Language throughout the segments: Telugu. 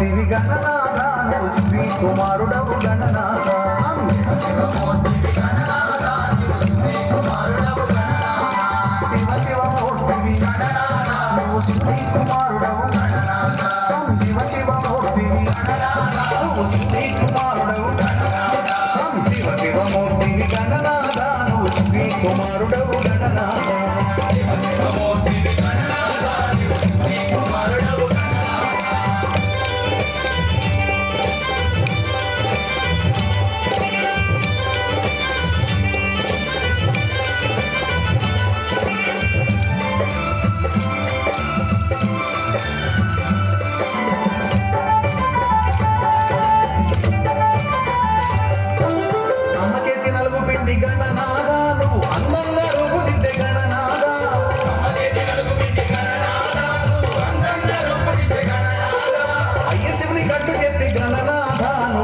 గణనాథ గణనాథాను శ్రీ కుమారుడవు గణనాథాను శివ శివ మూర్తివి నువ్వు శ్రీ కుమారుడవు స్వామి శివ శివ మూర్తివి నువ్వు శ్రీ కుమారుడవు స్వామి శివ శివ మూర్తివి గణనాథాను శ్రీ కుమారుడవు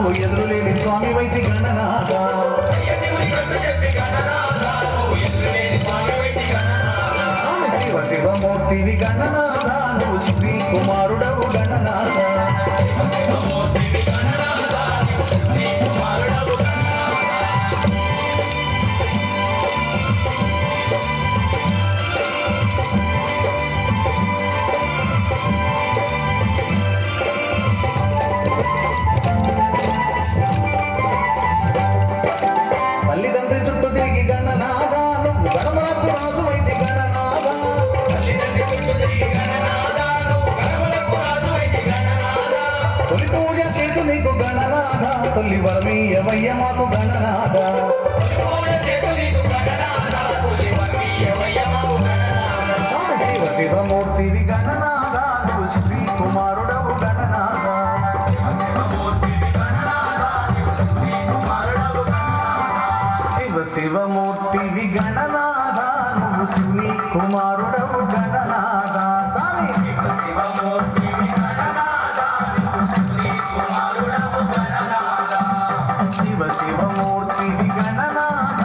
గణనాథ ఎదురులేని స్వామి వైతి గణనాథ. శివ శివమూర్తివి గణనాథాను నువ్వు శ్రీ కుమారుడవు తొలి పూజ చేతు నీకు గణనాథ తొలి వరమీయవయ్య మాకు గణనాథ. శివ శివమూర్తి గణనాథ నువ్వు శివుని కుమారుడవు గణనాథ స్వామి. శివమూర్తి శివ శివమూర్తి గణనాథ